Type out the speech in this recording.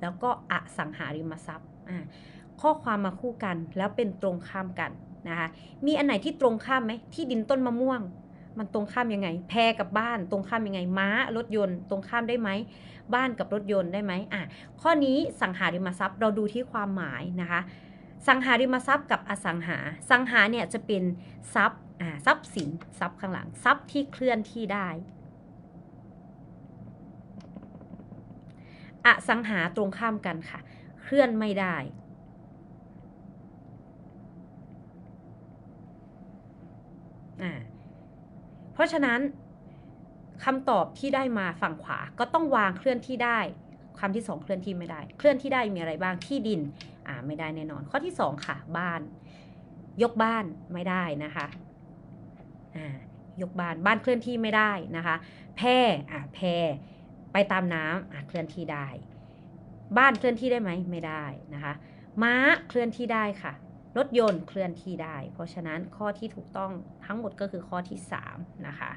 แล้วก็อสังหาริมทรัพย์ข้อความมาคู่กันแล้วเป็นตรงข้ามกันนะคะมีอันไหนที่ตรงข้ามไหมที่ดินต้นมะม่วง มันตรงข้ามยังไง แพรกับบ้านตรงข้ามยังไงม้ารถยนต์ ตรงข้ามได้ไหมบ้านกับรถยนต์ได้ไหมอะข้อนี้สังหาริมทรัพย์เราดูที่ความหมายนะคะสังหาริมทรัพย์กับอสังหา สังหาเนี่ยจะเป็นทรัพย์ทรัพย์สินทรัพย์ข้างหลังทรัพย์ที่เคลื่อนที่ได้ อสังหาตรงข้ามกันค่ะ เคลื่อนไม่ได้อ่าเพราะฉะนั้นคำตอบที่ได้มาฝั่งขวาก็ต้องวางเคลื่อนที่ได้คำที่สองเคลื่อนที่ไม่ได้ เคลื่อนที่ได้มีอะไรบ้างที่ดินอ่าไม่ได้แน่นอน ข้อที่สองค่ะ บ้าน ยกบ้านไม่ได้นะคะอ่ายกบ้านบ้านเคลื่อนที่ไม่ได้นะคะ แพร่อ่าแพร่ ไปตามน้ำอ่าเคลื่อนที่ได้ บ้านเคลื่อนที่ได้ไหมไม่ได้นะคะ ม้าเคลื่อนที่ได้ค่ะ รถยนต์เคลื่อนที่ได้ เพราะฉะนั้นข้อที่ถูกต้องทั้งหมดก็คือข้อที่3นะคะ